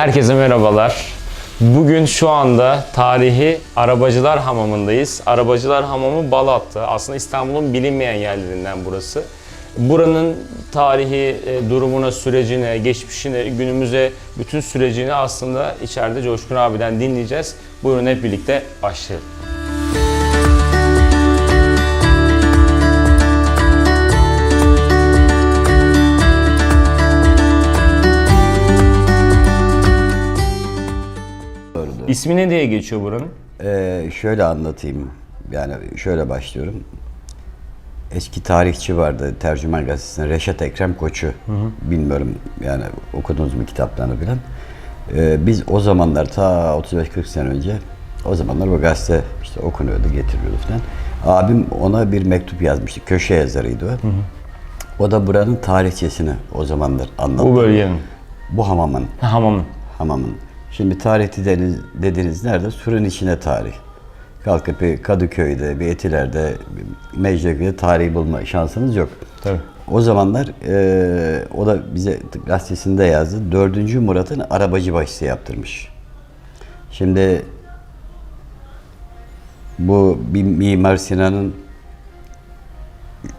Herkese merhabalar. Bugün şu anda tarihi Arabacılar Hamamı'ndayız. Arabacılar Hamamı Balat'ta. Aslında İstanbul'un bilinmeyen yerlerinden burası. Buranın tarihi, e, durumuna, sürecine, geçmişine, günümüze bütün sürecini aslında içeride Coşkun abiden dinleyeceğiz. Buyurun hep birlikte başlayalım. İsmi ne diye geçiyor buranın? Ee, şöyle anlatayım. Yani şöyle başlıyorum. Eski tarihçi vardı Tercüman Gazetesi'nde Reşat Ekrem Koçu. Bilmiyorum yani okudunuz mu kitaplarını falan. Ee, biz o zamanlar ta 35-40 sene önce o zamanlar o gazete işte okunuyordu, getiriliyordu falan. Abim ona bir mektup yazmıştı. Köşe yazarıydı o. O da buranın tarihçesini o zamanlar anlattı. Bu bölgenin. Bu hamamın. Ha, Hamamın. hamamın. Şimdi tarih dediğiniz, dediğiniz nerede? Surun içine tarih. Kalkıp bir Kadıköy'de, bir Etiler'de, bir Mecidiyeköy'de tarih bulma şansınız yok. Tabii. O zamanlar eee, o da bize gazetesinde yazdı. 4. Murat'ın arabacı başlığı yaptırmış. Şimdi bu bir Mimar Sinan'ın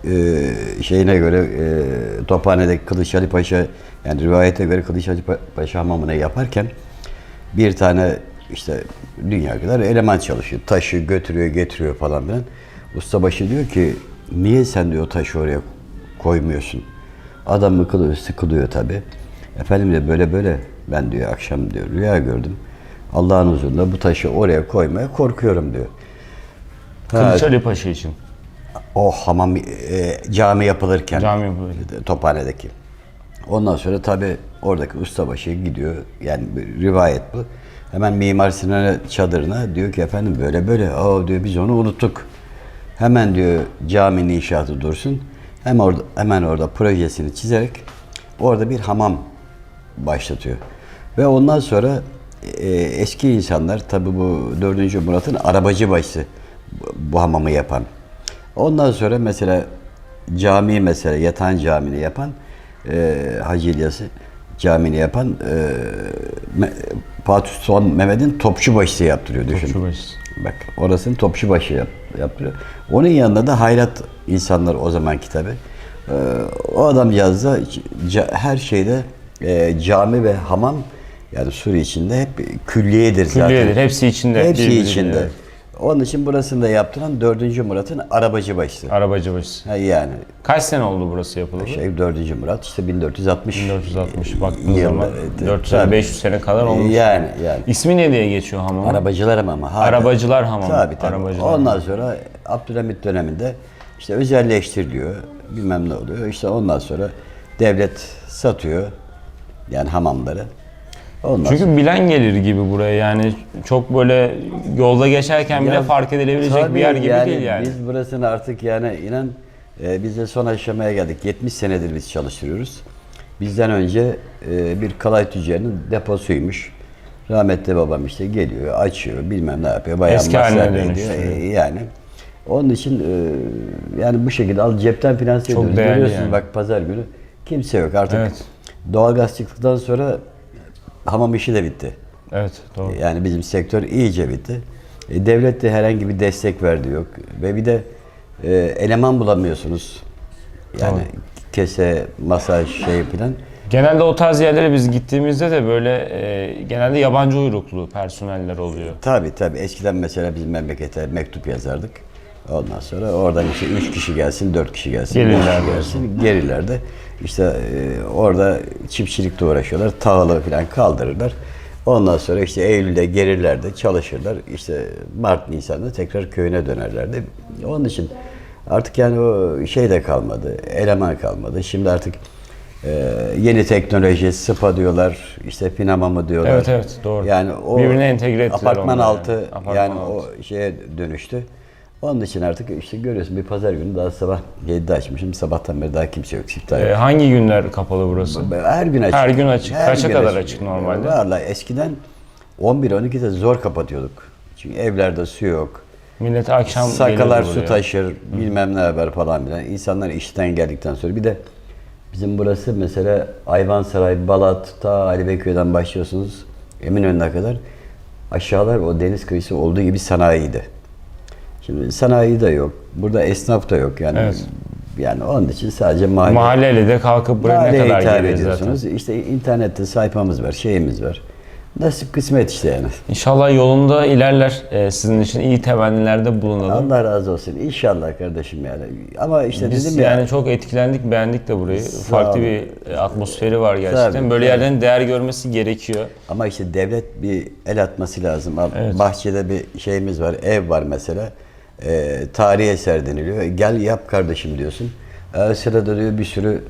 eee, şeyine göre eee Tophane'deki Kılıç Ali Paşa yani rivayete göre Kılıç Ali Pa- Paşa hamamını yaparken bir tane işte dünya kadar eleman çalışıyor. Taşı götürüyor, getiriyor falan filan. Ustabaşı diyor ki niye sen diyor taşı oraya koymuyorsun? Adam mıkılıyor, sıkılıyor tabi. Efendim de böyle böyle ben diyor akşam diyor rüya gördüm. Allah'ın huzurunda bu taşı oraya koymaya korkuyorum diyor. Kılıç Ali Paşa için. o hamam e, cami yapılırken Cami yapılırken. Tophane'deki. Ondan sonra tabi oradaki ustabaşı gidiyor. Yani rivayet bu. Hemen Mimar Sinan çadırına diyor ki efendim böyle böyle. Aa diyor biz onu unuttuk. Hemen diyor caminin inşaatı dursun. Hem orada hemen orada projesini çizerek orada bir hamam başlatıyor. Ve ondan sonra e, eski insanlar tabi bu 4. Murat'ın arabacı başı bu hamamı yapan. Ondan sonra mesela cami mesela yatan camini yapan e, Hacı İlyas'ı camini yapan e, Fatih Sultan Mehmet'in Topçubaşısı yaptırıyor düşün. Topçubaşı. Bak orasını Topçubaşı yap, yaptırıyor. Onun yanında da hayrat insanlar o zamanki tabi. E, o adamcağız da ca- her şeyde e, cami ve hamam yani Suriye içinde hep külliyedir zaten. Külliyedir. Hepsi içinde. Hepsi içinde. Onun için burasını da yaptıran 4. Murat'ın arabacı başı. Arabacı başı. Ha, yani Kaç sene oldu burası yapılalı? şey 4. Murat işte 1460. 1460 baktığın Yılda, zaman evet, 400 tabii. 500 sene kadar olmuş. Yani yani. İsmi ne diye geçiyor hamamın? Arabacılar ama. hala. Arabacılar hamamı. Tabii tabii. Arabacılar ondan sonra Abdülhamit döneminde işte özelleştiriliyor. Bilmem ne oluyor. İşte ondan sonra devlet satıyor. Yani hamamları. Ondan sonra- Çünkü bilen gelir gibi buraya yani çok böyle yolda geçerken bile Ya, fark edilebilecek tabii bir yer gibi değil yani. Biz burasını artık yani inan e, biz de son aşamaya geldik. 70 senedir biz çalıştırıyoruz. Bizden önce e, bir kalay tüccarının deposuymuş. Rahmetli babam işte geliyor, açıyor, bilmem ne yapıyor. Bayağı Eski haline masraf ediyor. dönüştürüyor. E, yani onun için e, yani bu şekilde al cepten finanse Çok ediyoruz. değerli Görüyorsunuz yani. bak pazar günü kimse yok artık. Evet. Doğalgaz çıktıktan sonra hamam işi de bitti. Evet doğru. Yani bizim sektör iyice bitti. E, devlet de herhangi bir destek verdi yok. Ve bir de e, eleman bulamıyorsunuz. Yani Doğru. kese, masaj şey falan. Genelde o tarz yerlere biz gittiğimizde de böyle e, genelde yabancı uyruklu personeller oluyor. Tabii tabii. Eskiden mesela bizim memlekete mektup yazardık. Ondan sonra oradan işte üç kişi gelsin, dört kişi gelsin, beş Gelirler kişi gelsin. Gerilerde işte e, orada çiftçilikle uğraşıyorlar. Tahılı falan kaldırırlar. Ondan sonra işte Eylül'de gelirlerdi, çalışırlar. İşte Mart, Nisan'da tekrar köyüne dönerlerdi. Onun için artık yani o şey de kalmadı, eleman kalmadı. Şimdi artık e, yeni teknoloji, SPA diyorlar, işte Pinama mı diyorlar. Evet, evet, doğru. Yani o Birbirine entegre ettiler apartman onları altı yani. Apartman yani altı. o şeye dönüştü. Onun için artık işte görüyorsun bir pazar günü daha sabah 7'de açmışım. Sabahtan beri daha kimse yok. Siftah E, yok. hangi günler kapalı burası? Her gün açık. Her gün açık. Kaça kadar açık normalde? Valla eskiden 11-12'de zor kapatıyorduk. Çünkü evlerde su yok. Millet akşam Sakalar su taşır, bilmem ne haber falan filan. İnsanlar işten geldikten sonra bir de bizim burası mesela Ayvansaray, Balat, ta Ali Beyköy'den başlıyorsunuz. Eminönü'ne kadar aşağılar o deniz kıyısı olduğu gibi sanayiydi. Şimdi sanayi de yok. Burada esnaf da yok yani. Evet. Yani onun için sadece mahalle Mahalleyle de kalkıp buraya ne kadar hitap ediyorsunuz. zaten. İşte internette sayfamız var, şeyimiz var. Nasip kısmet işte yani. İnşallah yolunda ilerler. Ee, sizin için iyi temennilerde bulunalım. Allah razı olsun. İnşallah kardeşim yani. Ama işte Biz dedim ya. yani çok etkilendik, beğendik de burayı. Farklı olun. bir e, atmosferi var gerçekten. Tabii, Böyle tabii. yerlerin değer görmesi gerekiyor. Ama işte devlet bir el atması lazım. Evet. Bahçede bir şeyimiz var, ev var mesela. Ee, tarihi eser deniliyor. Gel yap kardeşim diyorsun. Ee, sırada diyor bir sürü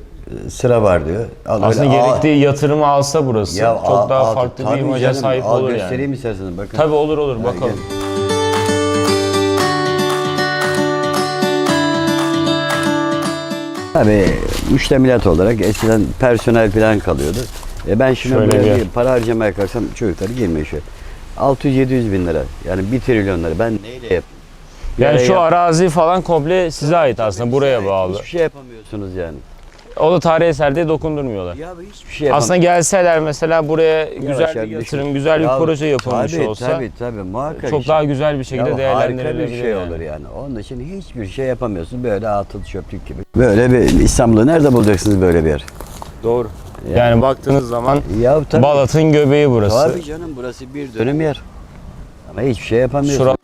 e, sıra var diyor. Al Aslında öyle, al- gerektiği yatırımı alsa burası Ya çok al- daha al- farklı bir imaja canım, sahip al olur göstereyim yani. isterseniz bakın. Tabii olur olur Ha, bakalım. Tabii müştemilat olarak eskiden personel falan kalıyordu. E ben şimdi Şöyle böyle bir- bir para harcamaya kalksam çocukları girmiyor şu. 600-700 bin lira. Yani 1 trilyon lira. Ben neyle yapayım? Yani şu yap- arazi falan komple size ait aslında buraya bağlı. Hiçbir şey yapamıyorsunuz yani. O da tarihi eser diye dokundurmuyorlar. Ya hiçbir şey. Aslında gelseler mesela buraya güzel bir yatırım, düşün. güzel bir Ya proje yapılmış tabii, olsa Tabii tabii muhakkak. çok işte. daha güzel bir şekilde Ya harika değerlendirilebilir. bir şey yani. olur yani. Onun için hiçbir şey yapamıyorsun. Böyle atıl çöplük gibi. Böyle bir İstanbul'da nerede bulacaksınız böyle bir yer? Doğru. Yani, baktığınız zaman Ya tabii. Balat'ın göbeği burası. Tabii canım burası bir dönüm yer. Ama hiçbir şey yapamıyorsun. Şurada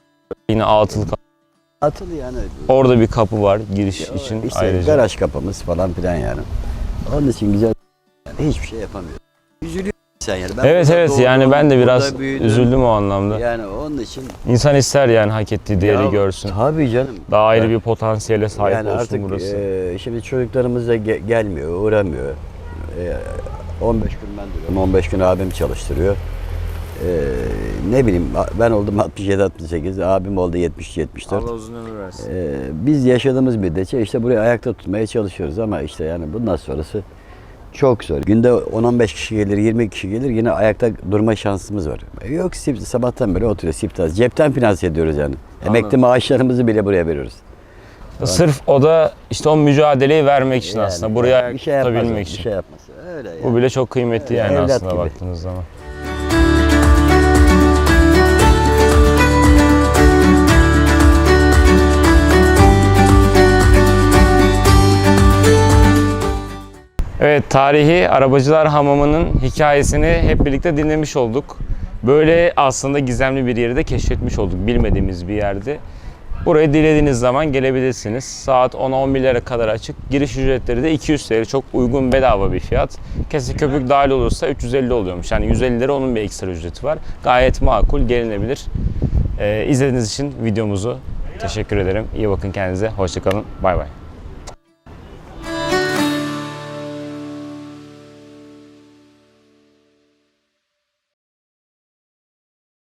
yine atıl kapı. Atıl yani. Orada bir kapı var giriş için işte ayrıca. garaj kapımız falan filan yani. Onun için güzel. Yani hiçbir şey yapamıyorsun. Üzülüyorsun sen yani. Ben Evet evet doğdum, yani ben de biraz büyüdüm. üzüldüm o anlamda. Yani onun için İnsan ister yani hak ettiği değeri Ya, görsün. Tabii canım. Daha ayrı Yani- bir potansiyele sahip yani olsun artık burası. e, şimdi çocuklarımız da ge- gelmiyor, uğramıyor. E, 15 gün ben duruyorum, 15 gün abim çalıştırıyor. E, ne bileyim ben oldum 67-68, abim oldu 70-74. uzun ömür versin. E, biz yaşadığımız müddetçe işte burayı ayakta tutmaya çalışıyoruz ama işte yani bundan sonrası çok zor. Günde 10-15 kişi gelir, 20 kişi gelir yine ayakta durma şansımız var. Yok sip- sabahtan beri oturuyor siptaz. Cepten finanse ediyoruz yani. Emekli maaşlarımızı bile buraya veriyoruz. Sırf o da işte o mücadeleyi vermek için Yani aslında buraya bir şey yapmaz, tutabilmek bir için. şey yapmaz. Öyle yani. Bu bile çok kıymetli yani Evlat aslında gibi. baktığınız zaman. Evet, tarihi Arabacılar Hamamı'nın hikayesini hep birlikte dinlemiş olduk. Böyle aslında gizemli bir yeri de keşfetmiş olduk, bilmediğimiz bir yerde. Buraya dilediğiniz zaman gelebilirsiniz. Saat 10'a 11'lere kadar açık. Giriş ücretleri de 200 TL. Çok uygun bedava bir fiyat. Kesik köpük dahil olursa 350 oluyormuş. Yani 150 lira onun bir ekstra ücreti var. Gayet makul, gelinebilir. Ee, izlediğiniz için videomuzu teşekkür ederim. İyi bakın kendinize. Hoşçakalın. Bay bay.